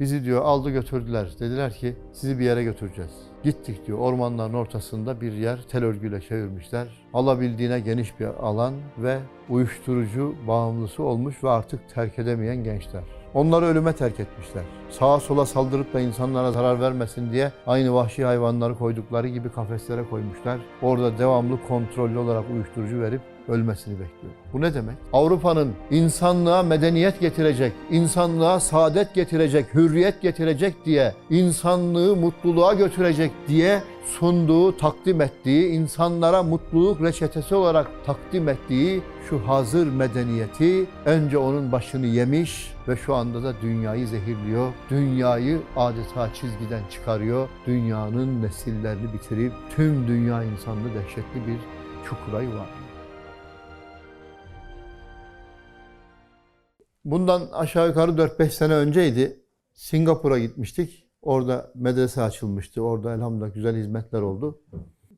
Bizi diyor aldı götürdüler. Dediler ki sizi bir yere götüreceğiz. Gittik diyor ormanların ortasında bir yer tel örgüyle çevirmişler. Alabildiğine geniş bir alan ve uyuşturucu bağımlısı olmuş ve artık terk edemeyen gençler. Onları ölüme terk etmişler. Sağa sola saldırıp da insanlara zarar vermesin diye aynı vahşi hayvanları koydukları gibi kafeslere koymuşlar. Orada devamlı kontrollü olarak uyuşturucu verip ölmesini bekliyor. Bu ne demek? Avrupa'nın insanlığa medeniyet getirecek, insanlığa saadet getirecek, hürriyet getirecek diye, insanlığı mutluluğa götürecek diye sunduğu, takdim ettiği, insanlara mutluluk reçetesi olarak takdim ettiği şu hazır medeniyeti önce onun başını yemiş ve şu anda da dünyayı zehirliyor. Dünyayı adeta çizgiden çıkarıyor. Dünyanın nesillerini bitirip tüm dünya insanlığı dehşetli bir çukura yuvarlıyor. Bundan aşağı yukarı 4-5 sene önceydi. Singapur'a gitmiştik. Orada medrese açılmıştı. Orada elhamdülillah güzel hizmetler oldu.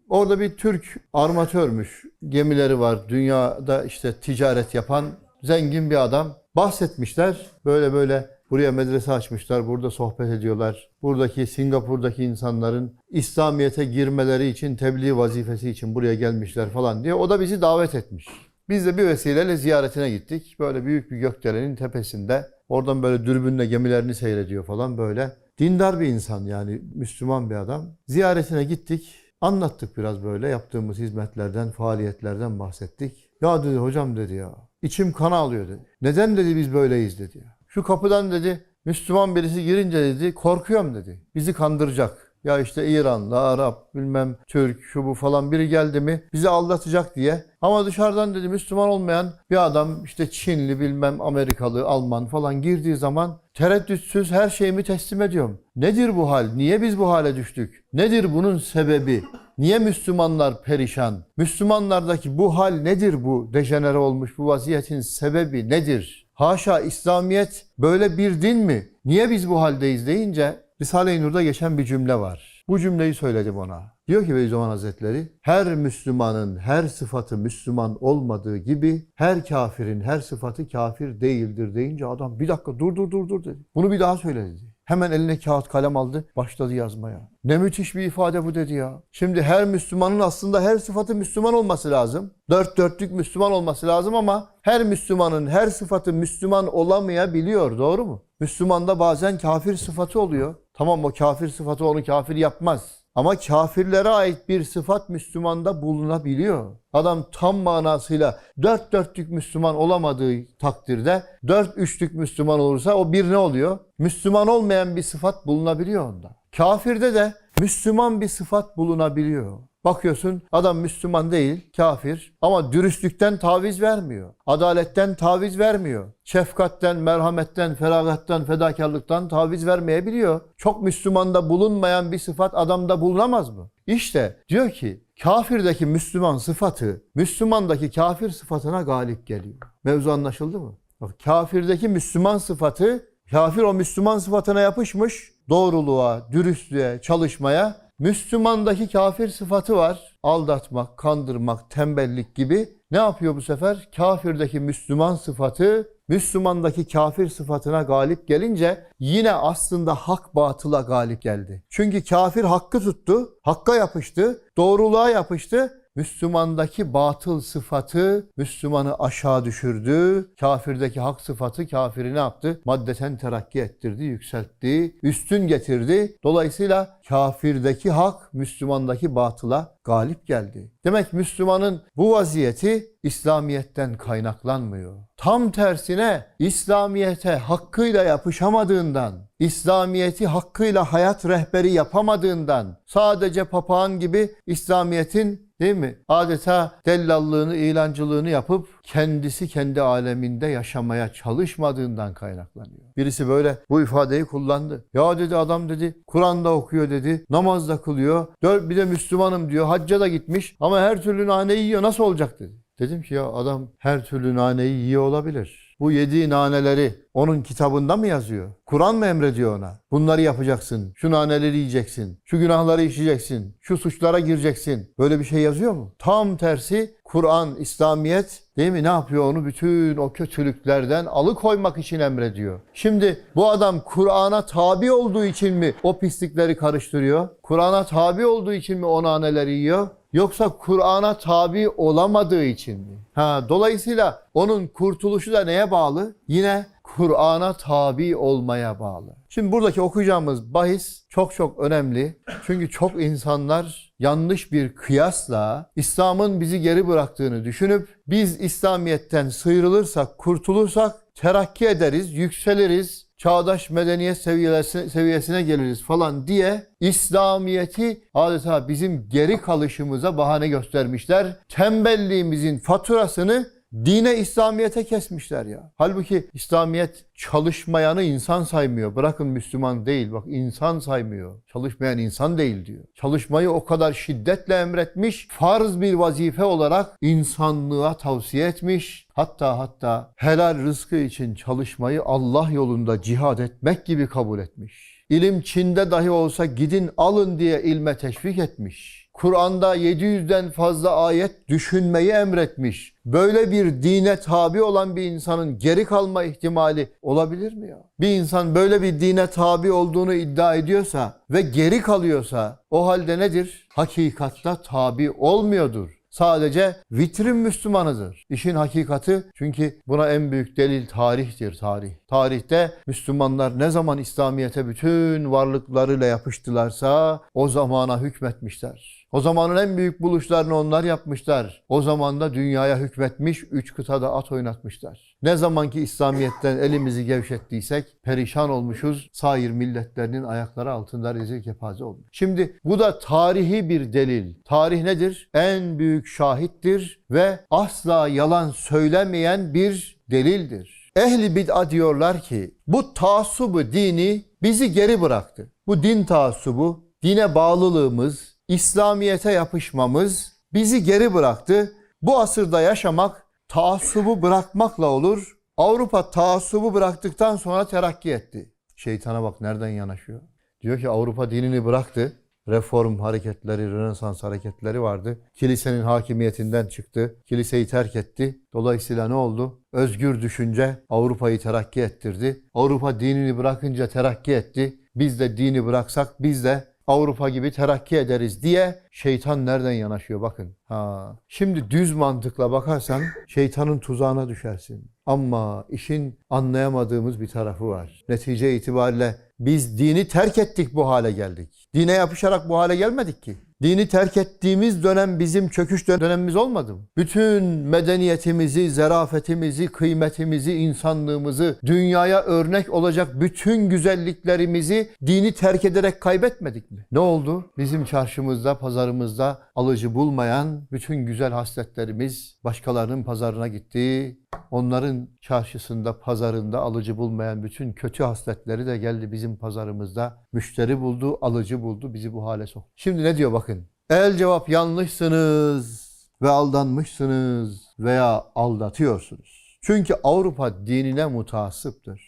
Orada bir Türk armatörmüş. Gemileri var. Dünyada işte ticaret yapan zengin bir adam. Bahsetmişler. Böyle böyle buraya medrese açmışlar. Burada sohbet ediyorlar. Buradaki Singapur'daki insanların İslamiyet'e girmeleri için tebliğ vazifesi için buraya gelmişler falan diye. O da bizi davet etmiş. Biz de bir vesileyle ziyaretine gittik. Böyle büyük bir gökdelenin tepesinde. Oradan böyle dürbünle gemilerini seyrediyor falan böyle. Dindar bir insan yani Müslüman bir adam. Ziyaretine gittik. Anlattık biraz böyle yaptığımız hizmetlerden, faaliyetlerden bahsettik. Ya dedi hocam dedi ya. içim kan ağlıyor dedi. Neden dedi biz böyleyiz dedi. Şu kapıdan dedi Müslüman birisi girince dedi korkuyorum dedi. Bizi kandıracak. Ya işte İranlı, Arap, bilmem Türk, şu bu falan biri geldi mi bizi aldatacak diye. Ama dışarıdan dedi Müslüman olmayan bir adam işte Çinli, bilmem Amerikalı, Alman falan girdiği zaman tereddütsüz her şeyimi teslim ediyorum. Nedir bu hal? Niye biz bu hale düştük? Nedir bunun sebebi? Niye Müslümanlar perişan? Müslümanlardaki bu hal nedir bu dejenere olmuş bu vaziyetin sebebi nedir? Haşa İslamiyet böyle bir din mi? Niye biz bu haldeyiz deyince Risale-i Nur'da geçen bir cümle var. Bu cümleyi söyledim ona. Diyor ki Beyzuman Hazretleri, her Müslümanın her sıfatı Müslüman olmadığı gibi her kafirin her sıfatı kafir değildir deyince adam bir dakika dur dur dur dur dedi. Bunu bir daha söyle dedi. Hemen eline kağıt kalem aldı, başladı yazmaya. Ne müthiş bir ifade bu dedi ya. Şimdi her Müslümanın aslında her sıfatı Müslüman olması lazım. Dört dörtlük Müslüman olması lazım ama her Müslümanın her sıfatı Müslüman olamayabiliyor. Doğru mu? Müslümanda bazen kafir sıfatı oluyor. Tamam o kafir sıfatı onu kafir yapmaz. Ama kafirlere ait bir sıfat Müslümanda bulunabiliyor. Adam tam manasıyla dört dörtlük Müslüman olamadığı takdirde dört üçlük Müslüman olursa o bir ne oluyor? Müslüman olmayan bir sıfat bulunabiliyor onda. Kafirde de Müslüman bir sıfat bulunabiliyor. Bakıyorsun adam Müslüman değil, kafir ama dürüstlükten taviz vermiyor. Adaletten taviz vermiyor. Şefkatten, merhametten, feragattan, fedakarlıktan taviz vermeyebiliyor. Çok Müslümanda bulunmayan bir sıfat adamda bulunamaz mı? İşte diyor ki kafirdeki Müslüman sıfatı Müslümandaki kafir sıfatına galip geliyor. Mevzu anlaşıldı mı? Bak kafirdeki Müslüman sıfatı kafir o Müslüman sıfatına yapışmış doğruluğa, dürüstlüğe, çalışmaya Müslümandaki kafir sıfatı var. Aldatmak, kandırmak, tembellik gibi. Ne yapıyor bu sefer? Kafirdeki Müslüman sıfatı Müslümandaki kafir sıfatına galip gelince yine aslında hak batıla galip geldi. Çünkü kafir hakkı tuttu, hakka yapıştı, doğruluğa yapıştı. Müslümandaki batıl sıfatı Müslümanı aşağı düşürdü. Kafirdeki hak sıfatı kafiri ne yaptı? Maddeten terakki ettirdi, yükseltti, üstün getirdi. Dolayısıyla kafirdeki hak Müslümandaki batıla galip geldi. Demek Müslümanın bu vaziyeti İslamiyet'ten kaynaklanmıyor. Tam tersine İslamiyet'e hakkıyla yapışamadığından, İslamiyet'i hakkıyla hayat rehberi yapamadığından, sadece papağan gibi İslamiyet'in değil mi? Adeta dellallığını, ilancılığını yapıp kendisi kendi aleminde yaşamaya çalışmadığından kaynaklanıyor. Birisi böyle bu ifadeyi kullandı. Ya dedi adam dedi Kur'an'da okuyor dedi, namazda kılıyor, dört bir de Müslümanım diyor, hacca da gitmiş ama her türlü naneyi yiyor nasıl olacak dedi. Dedim ki ya adam her türlü naneyi yiyor olabilir. Bu yediği naneleri onun kitabında mı yazıyor? Kur'an mı emrediyor ona? Bunları yapacaksın, şu naneleri yiyeceksin, şu günahları işleyeceksin, şu suçlara gireceksin. Böyle bir şey yazıyor mu? Tam tersi Kur'an, İslamiyet değil mi ne yapıyor onu bütün o kötülüklerden alıkoymak için emrediyor. Şimdi bu adam Kur'an'a tabi olduğu için mi o pislikleri karıştırıyor? Kur'an'a tabi olduğu için mi o naneleri yiyor? Yoksa Kur'an'a tabi olamadığı için mi? Ha, dolayısıyla onun kurtuluşu da neye bağlı? Yine Kur'an'a tabi olmaya bağlı. Şimdi buradaki okuyacağımız bahis çok çok önemli. Çünkü çok insanlar yanlış bir kıyasla İslam'ın bizi geri bıraktığını düşünüp biz İslamiyet'ten sıyrılırsak, kurtulursak terakki ederiz, yükseliriz, çağdaş medeniyet seviyesine, seviyesine geliriz falan diye İslamiyet'i adeta bizim geri kalışımıza bahane göstermişler. Tembelliğimizin faturasını dine İslamiyet'e kesmişler ya. Halbuki İslamiyet çalışmayanı insan saymıyor. Bırakın Müslüman değil bak insan saymıyor. Çalışmayan insan değil diyor. Çalışmayı o kadar şiddetle emretmiş. Farz bir vazife olarak insanlığa tavsiye etmiş. Hatta hatta helal rızkı için çalışmayı Allah yolunda cihad etmek gibi kabul etmiş. İlim Çin'de dahi olsa gidin alın diye ilme teşvik etmiş. Kur'an'da 700'den fazla ayet düşünmeyi emretmiş. Böyle bir dine tabi olan bir insanın geri kalma ihtimali olabilir mi ya? Bir insan böyle bir dine tabi olduğunu iddia ediyorsa ve geri kalıyorsa o halde nedir? Hakikatta tabi olmuyordur. Sadece vitrin Müslümanıdır. İşin hakikati çünkü buna en büyük delil tarihtir tarih. Tarihte Müslümanlar ne zaman İslamiyet'e bütün varlıklarıyla yapıştılarsa o zamana hükmetmişler. O zamanın en büyük buluşlarını onlar yapmışlar. O zaman da dünyaya hükmetmiş, üç kıtada at oynatmışlar. Ne zamanki İslamiyet'ten elimizi gevşettiysek perişan olmuşuz. Sair milletlerinin ayakları altında rezil kepaze olmuş. Şimdi bu da tarihi bir delil. Tarih nedir? En büyük şahittir ve asla yalan söylemeyen bir delildir. Ehli bid'a diyorlar ki bu taassubu dini bizi geri bıraktı. Bu din taassubu, dine bağlılığımız, İslamiyete yapışmamız bizi geri bıraktı. Bu asırda yaşamak taassubu bırakmakla olur. Avrupa taassubu bıraktıktan sonra terakki etti. Şeytana bak nereden yanaşıyor. Diyor ki Avrupa dinini bıraktı. Reform hareketleri, Rönesans hareketleri vardı. Kilisenin hakimiyetinden çıktı. Kiliseyi terk etti. Dolayısıyla ne oldu? Özgür düşünce Avrupa'yı terakki ettirdi. Avrupa dinini bırakınca terakki etti. Biz de dini bıraksak biz de Avrupa gibi terakki ederiz diye şeytan nereden yanaşıyor bakın. Ha. Şimdi düz mantıkla bakarsan şeytanın tuzağına düşersin. Ama işin anlayamadığımız bir tarafı var. Netice itibariyle biz dini terk ettik bu hale geldik. Dine yapışarak bu hale gelmedik ki. Dini terk ettiğimiz dönem bizim çöküş dönemimiz olmadı mı? Bütün medeniyetimizi, zarafetimizi, kıymetimizi, insanlığımızı, dünyaya örnek olacak bütün güzelliklerimizi dini terk ederek kaybetmedik mi? Ne oldu? Bizim çarşımızda, pazarımızda alıcı bulmayan bütün güzel hasletlerimiz başkalarının pazarına gitti. Onların çarşısında, pazarında alıcı bulmayan bütün kötü hasletleri de geldi bizim pazarımızda. Müşteri buldu, alıcı buldu, bizi bu hale soktu. Şimdi ne diyor bakın. El cevap yanlışsınız ve aldanmışsınız veya aldatıyorsunuz. Çünkü Avrupa dinine mutasıptır.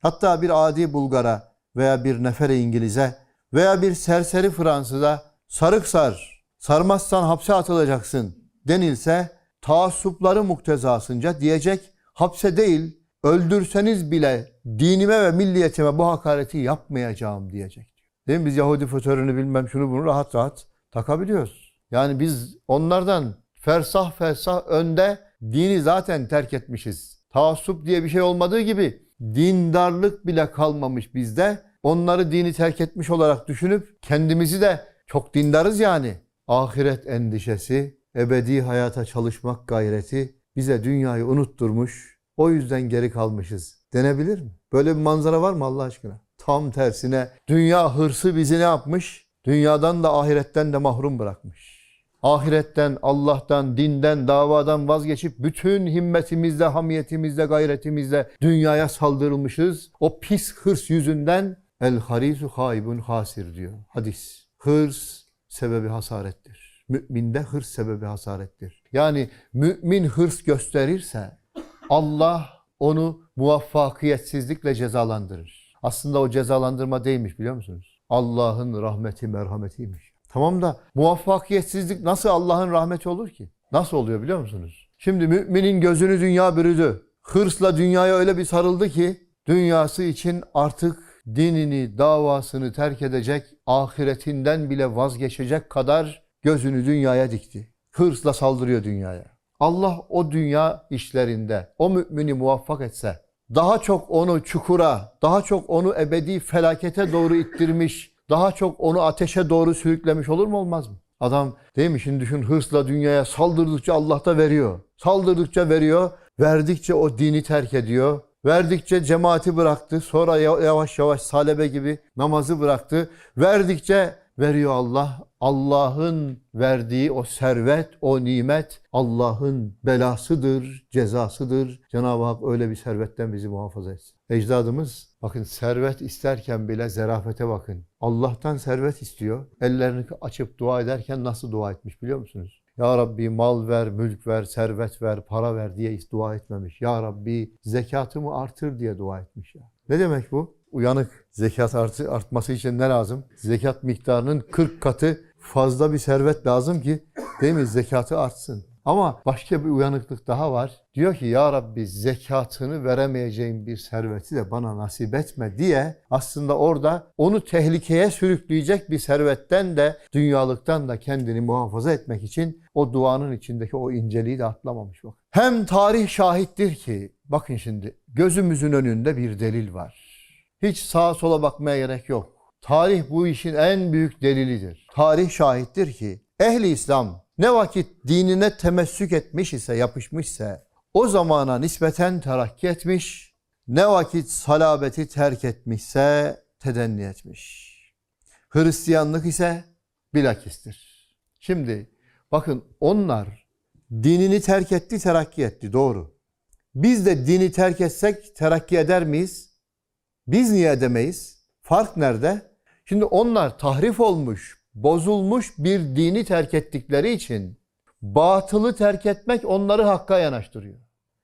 Hatta bir adi Bulgar'a veya bir nefere İngiliz'e veya bir serseri Fransız'a sarık sar, sarmazsan hapse atılacaksın denilse taassupları muktezasınca diyecek hapse değil öldürseniz bile dinime ve milliyetime bu hakareti yapmayacağım diyecek. Değil mi? Biz Yahudi fotoğrafını bilmem şunu bunu rahat rahat takabiliyoruz. Yani biz onlardan fersah fersah önde dini zaten terk etmişiz. Taassup diye bir şey olmadığı gibi dindarlık bile kalmamış bizde. Onları dini terk etmiş olarak düşünüp kendimizi de çok dindarız yani. Ahiret endişesi, ebedi hayata çalışmak gayreti bize dünyayı unutturmuş. O yüzden geri kalmışız. Denebilir mi? Böyle bir manzara var mı Allah aşkına? Tam tersine dünya hırsı bizi ne yapmış? Dünyadan da ahiretten de mahrum bırakmış. Ahiretten, Allah'tan, dinden, davadan vazgeçip bütün himmetimizle, hamiyetimizle, gayretimizle dünyaya saldırılmışız. O pis hırs yüzünden el harisu haibun hasir diyor hadis. Hırs sebebi hasarettir. Müminde hırs sebebi hasarettir. Yani mümin hırs gösterirse Allah onu muvaffakiyetsizlikle cezalandırır. Aslında o cezalandırma değilmiş biliyor musunuz? Allah'ın rahmeti merhametiymiş. Tamam da muvaffakiyetsizlik nasıl Allah'ın rahmeti olur ki? Nasıl oluyor biliyor musunuz? Şimdi müminin gözünü dünya bürüdü. Hırsla dünyaya öyle bir sarıldı ki dünyası için artık dinini, davasını terk edecek, ahiretinden bile vazgeçecek kadar gözünü dünyaya dikti. Hırsla saldırıyor dünyaya. Allah o dünya işlerinde o mümini muvaffak etse, daha çok onu çukura, daha çok onu ebedi felakete doğru ittirmiş, daha çok onu ateşe doğru sürüklemiş olur mu olmaz mı? Adam değil mi şimdi düşün hırsla dünyaya saldırdıkça Allah da veriyor. Saldırdıkça veriyor, verdikçe o dini terk ediyor. Verdikçe cemaati bıraktı. Sonra yavaş yavaş salebe gibi namazı bıraktı. Verdikçe veriyor Allah. Allah'ın verdiği o servet, o nimet Allah'ın belasıdır, cezasıdır. Cenab-ı Hak öyle bir servetten bizi muhafaza etsin. Ecdadımız bakın servet isterken bile zerafete bakın. Allah'tan servet istiyor. Ellerini açıp dua ederken nasıl dua etmiş biliyor musunuz? Ya Rabbi mal ver, mülk ver, servet ver, para ver diye dua etmemiş. Ya Rabbi zekatımı artır diye dua etmiş ya. Ne demek bu? Uyanık zekat artı, artması için ne lazım? Zekat miktarının 40 katı fazla bir servet lazım ki değil mi zekatı artsın. Ama başka bir uyanıklık daha var. Diyor ki ya Rabbi zekatını veremeyeceğim bir serveti de bana nasip etme diye aslında orada onu tehlikeye sürükleyecek bir servetten de dünyalıktan da kendini muhafaza etmek için o duanın içindeki o inceliği de atlamamış. Hem tarih şahittir ki bakın şimdi gözümüzün önünde bir delil var. Hiç sağa sola bakmaya gerek yok. Tarih bu işin en büyük delilidir. Tarih şahittir ki ehli İslam ne vakit dinine temessük etmiş ise, yapışmışsa o zamana nispeten terakki etmiş, ne vakit salabeti terk etmişse tedenni etmiş. Hristiyanlık ise bilakistir. Şimdi bakın onlar dinini terk etti, terakki etti. Doğru. Biz de dini terk etsek terakki eder miyiz? Biz niye edemeyiz? Fark nerede? Şimdi onlar tahrif olmuş, bozulmuş bir dini terk ettikleri için batılı terk etmek onları hakka yanaştırıyor.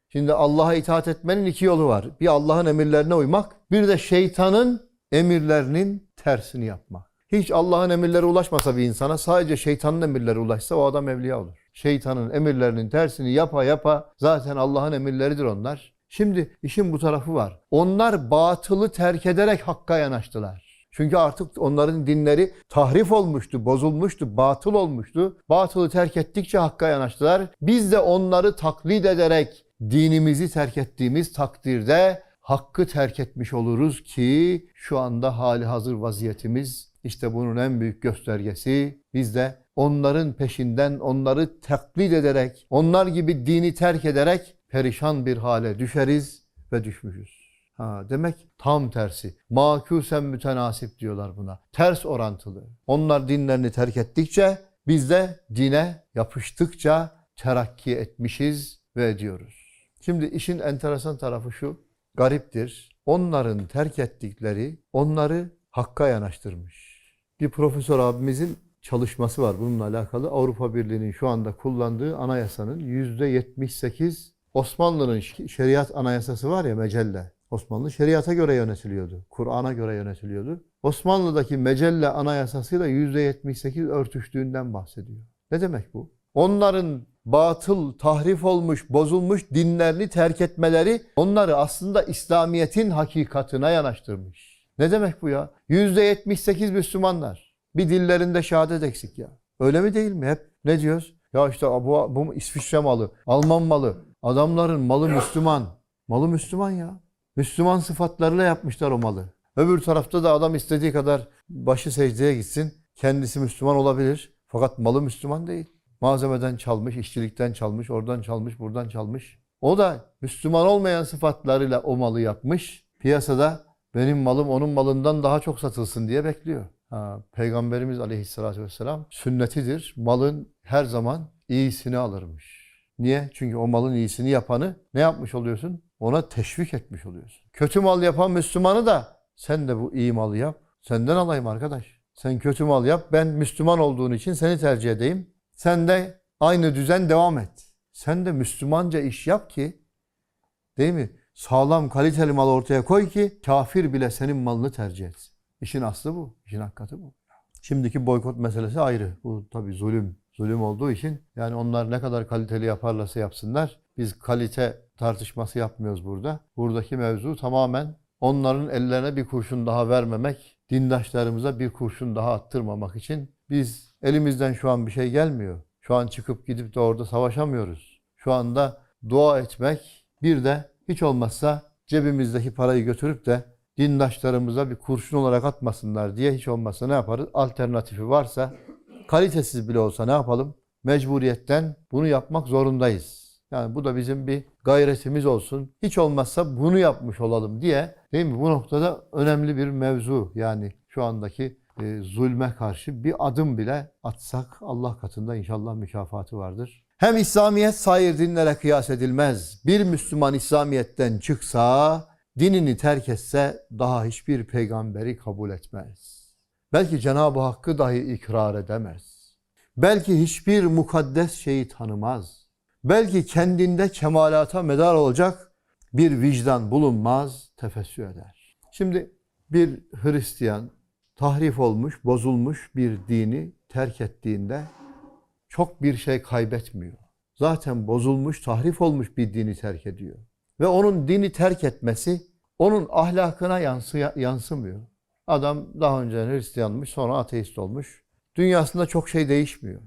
Şimdi Allah'a itaat etmenin iki yolu var. Bir Allah'ın emirlerine uymak, bir de şeytanın emirlerinin tersini yapmak. Hiç Allah'ın emirleri ulaşmasa bir insana sadece şeytanın emirleri ulaşsa o adam evliya olur. Şeytanın emirlerinin tersini yapa yapa zaten Allah'ın emirleridir onlar. Şimdi işin bu tarafı var. Onlar batılı terk ederek hakka yanaştılar. Çünkü artık onların dinleri tahrif olmuştu, bozulmuştu, batıl olmuştu. Batılı terk ettikçe hakka yanaştılar. Biz de onları taklit ederek dinimizi terk ettiğimiz takdirde hakkı terk etmiş oluruz ki şu anda hali hazır vaziyetimiz işte bunun en büyük göstergesi biz de onların peşinden onları taklit ederek onlar gibi dini terk ederek perişan bir hale düşeriz ve düşmüşüz. Ha, demek tam tersi. Makusen mütenasip diyorlar buna. Ters orantılı. Onlar dinlerini terk ettikçe biz de dine yapıştıkça terakki etmişiz ve ediyoruz. Şimdi işin enteresan tarafı şu. Gariptir. Onların terk ettikleri onları hakka yanaştırmış. Bir profesör abimizin çalışması var bununla alakalı. Avrupa Birliği'nin şu anda kullandığı anayasanın %78 Osmanlı'nın şeriat anayasası var ya mecelle. Osmanlı şeriata göre yönetiliyordu. Kur'an'a göre yönetiliyordu. Osmanlı'daki mecelle anayasasıyla %78 örtüştüğünden bahsediyor. Ne demek bu? Onların batıl, tahrif olmuş, bozulmuş dinlerini terk etmeleri onları aslında İslamiyet'in hakikatine yanaştırmış. Ne demek bu ya? %78 Müslümanlar. Bir dillerinde şehadet eksik ya. Öyle mi değil mi? Hep ne diyoruz? Ya işte bu, bu İsviçre malı, Alman malı. Adamların malı Müslüman. Malı Müslüman ya. Müslüman sıfatlarıyla yapmışlar o malı. Öbür tarafta da adam istediği kadar başı secdeye gitsin. Kendisi Müslüman olabilir. Fakat malı Müslüman değil. Malzemeden çalmış, işçilikten çalmış, oradan çalmış, buradan çalmış. O da Müslüman olmayan sıfatlarıyla o malı yapmış. Piyasada benim malım onun malından daha çok satılsın diye bekliyor. Ha, Peygamberimiz aleyhissalatü vesselam sünnetidir. Malın her zaman iyisini alırmış. Niye? Çünkü o malın iyisini yapanı ne yapmış oluyorsun? Ona teşvik etmiş oluyorsun. Kötü mal yapan Müslümanı da sen de bu iyi malı yap. Senden alayım arkadaş. Sen kötü mal yap. Ben Müslüman olduğun için seni tercih edeyim. Sen de aynı düzen devam et. Sen de Müslümanca iş yap ki değil mi? Sağlam kaliteli mal ortaya koy ki kafir bile senin malını tercih etsin. İşin aslı bu. İşin hakikati bu. Şimdiki boykot meselesi ayrı. Bu tabii zulüm. Zulüm olduğu için yani onlar ne kadar kaliteli yaparlarsa yapsınlar. Biz kalite tartışması yapmıyoruz burada. Buradaki mevzu tamamen onların ellerine bir kurşun daha vermemek, dindaşlarımıza bir kurşun daha attırmamak için biz elimizden şu an bir şey gelmiyor. Şu an çıkıp gidip de orada savaşamıyoruz. Şu anda dua etmek bir de hiç olmazsa cebimizdeki parayı götürüp de dindaşlarımıza bir kurşun olarak atmasınlar diye hiç olmazsa ne yaparız? Alternatifi varsa kalitesiz bile olsa ne yapalım? Mecburiyetten bunu yapmak zorundayız. Yani bu da bizim bir gayretimiz olsun. Hiç olmazsa bunu yapmış olalım diye değil mi? Bu noktada önemli bir mevzu. Yani şu andaki e, zulme karşı bir adım bile atsak Allah katında inşallah mükafatı vardır. Hem İslamiyet sair dinlere kıyas edilmez. Bir Müslüman İslamiyet'ten çıksa, dinini terk etse daha hiçbir peygamberi kabul etmez. Belki Cenab-ı Hakk'ı dahi ikrar edemez. Belki hiçbir mukaddes şeyi tanımaz. Belki kendinde kemalata medar olacak bir vicdan bulunmaz, tefessü eder. Şimdi bir Hristiyan tahrif olmuş, bozulmuş bir dini terk ettiğinde çok bir şey kaybetmiyor. Zaten bozulmuş, tahrif olmuş bir dini terk ediyor. Ve onun dini terk etmesi onun ahlakına yansı, yansımıyor. Adam daha önce Hristiyanmış, sonra ateist olmuş. Dünyasında çok şey değişmiyor.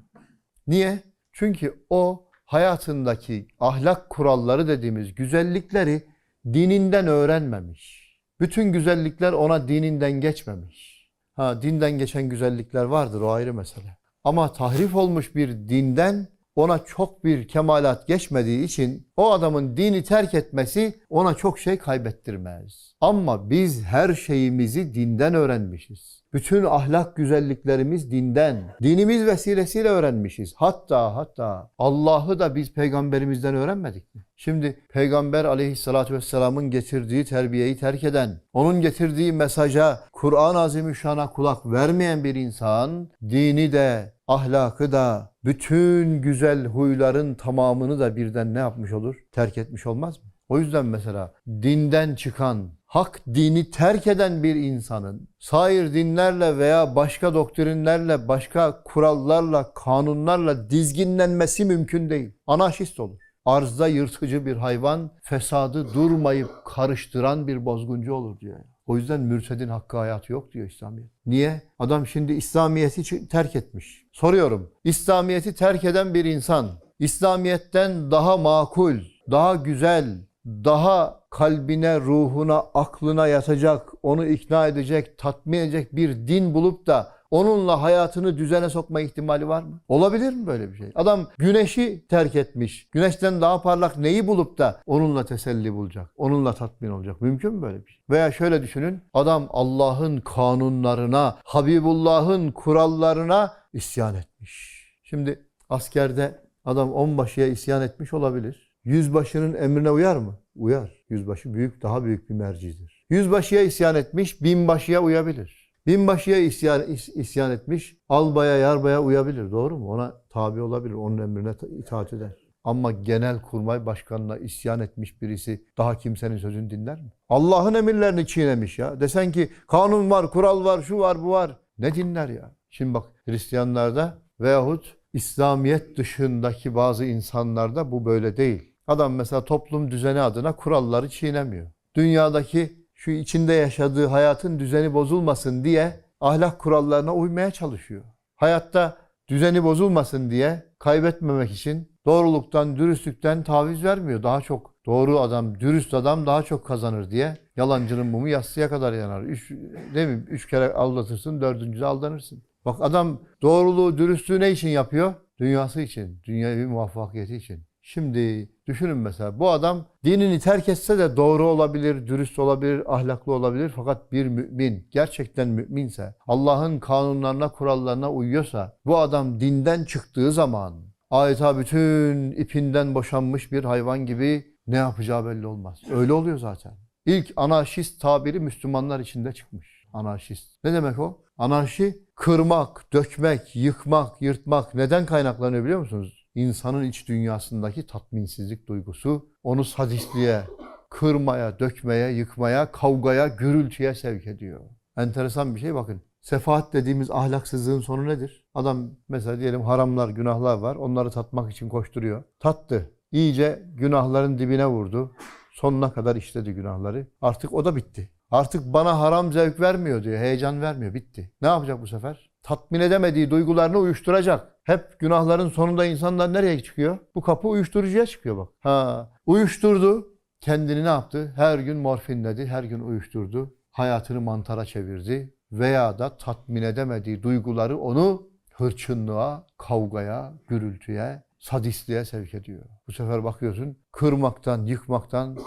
Niye? Çünkü o hayatındaki ahlak kuralları dediğimiz güzellikleri dininden öğrenmemiş. Bütün güzellikler ona dininden geçmemiş. Ha dinden geçen güzellikler vardır o ayrı mesele. Ama tahrif olmuş bir dinden ona çok bir kemalat geçmediği için o adamın dini terk etmesi ona çok şey kaybettirmez. Ama biz her şeyimizi dinden öğrenmişiz. Bütün ahlak güzelliklerimiz dinden, dinimiz vesilesiyle öğrenmişiz. Hatta hatta Allah'ı da biz peygamberimizden öğrenmedik mi? Şimdi peygamber aleyhissalatü vesselamın getirdiği terbiyeyi terk eden, onun getirdiği mesaja, Kur'an-ı Azimüşşan'a kulak vermeyen bir insan, dini de, ahlakı da, bütün güzel huyların tamamını da birden ne yapmış olur? Terk etmiş olmaz mı? O yüzden mesela dinden çıkan, hak dini terk eden bir insanın sair dinlerle veya başka doktrinlerle, başka kurallarla, kanunlarla dizginlenmesi mümkün değil. Anarşist olur. Arzda yırtıcı bir hayvan, fesadı durmayıp karıştıran bir bozguncu olur diyor. O yüzden mürtedin hakkı hayatı yok diyor İslamiyet. Niye? Adam şimdi İslamiyet'i terk etmiş. Soruyorum. İslamiyet'i terk eden bir insan İslamiyet'ten daha makul, daha güzel, daha kalbine, ruhuna, aklına yatacak, onu ikna edecek, tatmin edecek bir din bulup da onunla hayatını düzene sokma ihtimali var mı? Olabilir mi böyle bir şey? Adam güneşi terk etmiş. Güneşten daha parlak neyi bulup da onunla teselli bulacak? Onunla tatmin olacak. Mümkün mü böyle bir şey? Veya şöyle düşünün. Adam Allah'ın kanunlarına, Habibullah'ın kurallarına isyan etmiş. Şimdi askerde adam onbaşıya isyan etmiş olabilir. Yüzbaşının emrine uyar mı? Uyar. Yüzbaşı büyük, daha büyük bir mercidir. Yüzbaşıya isyan etmiş, binbaşıya uyabilir. Binbaşıya isyan, is- isyan etmiş, albaya, yarbaya uyabilir. Doğru mu? Ona tabi olabilir, onun emrine ta- itaat eder. Ama genel kurmay başkanına isyan etmiş birisi daha kimsenin sözünü dinler mi? Allah'ın emirlerini çiğnemiş ya. Desen ki kanun var, kural var, şu var, bu var. Ne dinler ya? Şimdi bak Hristiyanlarda veyahut İslamiyet dışındaki bazı insanlarda bu böyle değil. Adam mesela toplum düzeni adına kuralları çiğnemiyor. Dünyadaki şu içinde yaşadığı hayatın düzeni bozulmasın diye ahlak kurallarına uymaya çalışıyor. Hayatta düzeni bozulmasın diye kaybetmemek için doğruluktan, dürüstlükten taviz vermiyor. Daha çok doğru adam, dürüst adam daha çok kazanır diye yalancının mumu yatsıya kadar yanar. Üç, değil mi? Üç kere aldatırsın, dördüncüde aldanırsın. Bak adam doğruluğu, dürüstlüğü ne için yapıyor? Dünyası için, dünyevi muvaffakiyeti için. Şimdi düşünün mesela bu adam dinini terk etse de doğru olabilir, dürüst olabilir, ahlaklı olabilir. Fakat bir mümin gerçekten müminse, Allah'ın kanunlarına, kurallarına uyuyorsa bu adam dinden çıktığı zaman adeta bütün ipinden boşanmış bir hayvan gibi ne yapacağı belli olmaz. Öyle oluyor zaten. İlk anarşist tabiri Müslümanlar içinde çıkmış. Anarşist. Ne demek o? Anarşi kırmak, dökmek, yıkmak, yırtmak neden kaynaklanıyor biliyor musunuz? İnsanın iç dünyasındaki tatminsizlik duygusu onu sadistliğe, kırmaya, dökmeye, yıkmaya, kavgaya, gürültüye sevk ediyor. Enteresan bir şey bakın. Sefahat dediğimiz ahlaksızlığın sonu nedir? Adam mesela diyelim haramlar, günahlar var. Onları tatmak için koşturuyor. Tattı. İyice günahların dibine vurdu. Sonuna kadar işledi günahları. Artık o da bitti. Artık bana haram zevk vermiyor diyor. Heyecan vermiyor. Bitti. Ne yapacak bu sefer? Tatmin edemediği duygularını uyuşturacak. Hep günahların sonunda insanlar nereye çıkıyor? Bu kapı uyuşturucuya çıkıyor bak. Ha, uyuşturdu. Kendini ne yaptı? Her gün morfinledi, her gün uyuşturdu. Hayatını mantara çevirdi. Veya da tatmin edemediği duyguları onu hırçınlığa, kavgaya, gürültüye, sadistliğe sevk ediyor. Bu sefer bakıyorsun kırmaktan, yıkmaktan,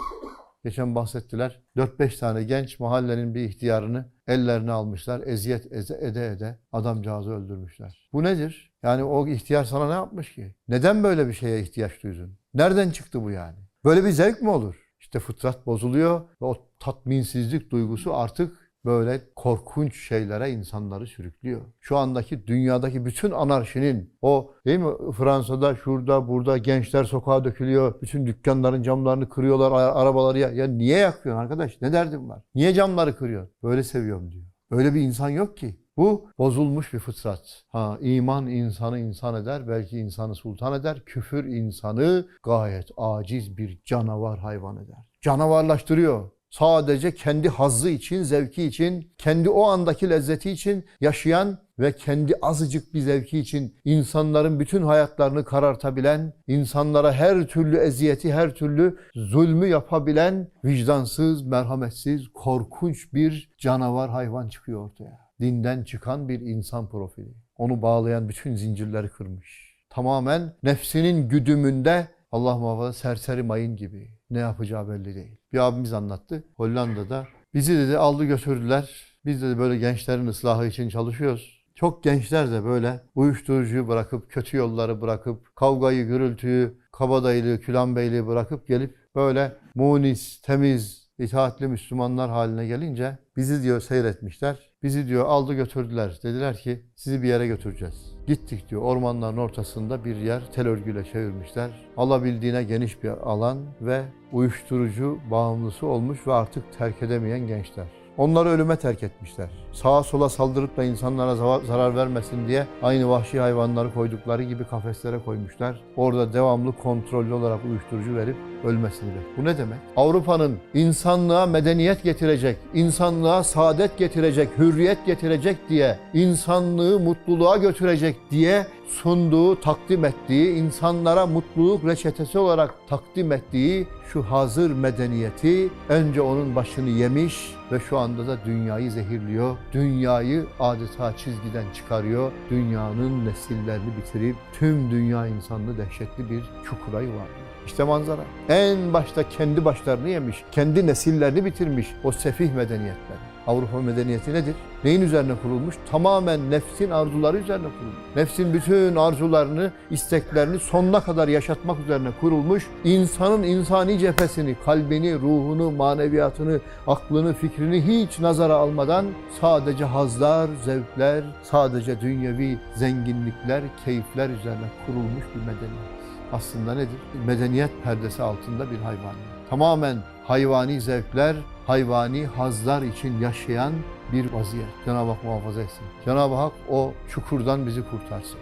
geçen bahsettiler. 4-5 tane genç mahallenin bir ihtiyarını ellerine almışlar. Eziyet ede ede, ede adamcağızı öldürmüşler. Bu nedir? Yani o ihtiyar sana ne yapmış ki? Neden böyle bir şeye ihtiyaç duydun? Nereden çıktı bu yani? Böyle bir zevk mi olur? İşte fıtrat bozuluyor ve o tatminsizlik duygusu artık böyle korkunç şeylere insanları sürüklüyor. Şu andaki dünyadaki bütün anarşinin o değil mi Fransa'da şurada burada gençler sokağa dökülüyor. Bütün dükkanların camlarını kırıyorlar arabaları ya. Ya niye yakıyorsun arkadaş? Ne derdin var? Niye camları kırıyorsun? Böyle seviyorum diyor. Öyle bir insan yok ki. Bu bozulmuş bir fıtrat. Ha iman insanı insan eder, belki insanı sultan eder. Küfür insanı gayet aciz bir canavar hayvan eder. Canavarlaştırıyor. Sadece kendi hazzı için, zevki için, kendi o andaki lezzeti için yaşayan ve kendi azıcık bir zevki için insanların bütün hayatlarını karartabilen, insanlara her türlü eziyeti, her türlü zulmü yapabilen vicdansız, merhametsiz, korkunç bir canavar hayvan çıkıyor ortaya. Dinden çıkan bir insan profili. Onu bağlayan bütün zincirleri kırmış. Tamamen nefsinin güdümünde Allah muhafaza serseri mayın gibi. Ne yapacağı belli değil. Bir abimiz anlattı. Hollanda'da bizi dedi aldı götürdüler. Biz de böyle gençlerin ıslahı için çalışıyoruz. Çok gençler de böyle uyuşturucuyu bırakıp, kötü yolları bırakıp, kavgayı, gürültüyü, kabadayılığı, külanbeyliği bırakıp gelip böyle munis, temiz, itaatli Müslümanlar haline gelince bizi diyor seyretmişler. Bizi diyor aldı götürdüler. Dediler ki sizi bir yere götüreceğiz. Gittik diyor ormanların ortasında bir yer tel örgüyle çevirmişler. Alabildiğine geniş bir alan ve uyuşturucu bağımlısı olmuş ve artık terk edemeyen gençler. Onları ölüme terk etmişler. Sağa sola saldırıp da insanlara zarar vermesin diye aynı vahşi hayvanları koydukları gibi kafeslere koymuşlar. Orada devamlı kontrollü olarak uyuşturucu verip ölmesini bekliyor. Bu ne demek? Avrupa'nın insanlığa medeniyet getirecek, insanlığa saadet getirecek, hürriyet getirecek diye, insanlığı mutluluğa götürecek diye sunduğu, takdim ettiği, insanlara mutluluk reçetesi olarak takdim ettiği şu hazır medeniyeti önce onun başını yemiş ve şu anda da dünyayı zehirliyor. Dünyayı adeta çizgiden çıkarıyor. Dünyanın nesillerini bitirip tüm dünya insanlığı dehşetli bir çukura yuvarlıyor. İşte manzara. En başta kendi başlarını yemiş, kendi nesillerini bitirmiş o sefih medeniyetler. Avrupa medeniyeti nedir? Neyin üzerine kurulmuş? Tamamen nefsin arzuları üzerine kurulmuş. Nefsin bütün arzularını, isteklerini sonuna kadar yaşatmak üzerine kurulmuş. İnsanın insani cephesini, kalbini, ruhunu, maneviyatını, aklını, fikrini hiç nazara almadan sadece hazlar, zevkler, sadece dünyevi zenginlikler, keyifler üzerine kurulmuş bir medeniyet. Aslında nedir? Medeniyet perdesi altında bir hayvan. Tamamen hayvani zevkler, hayvani hazlar için yaşayan bir vaziyet. Cenab-ı Hak muhafaza etsin. Cenab-ı Hak o çukurdan bizi kurtarsın.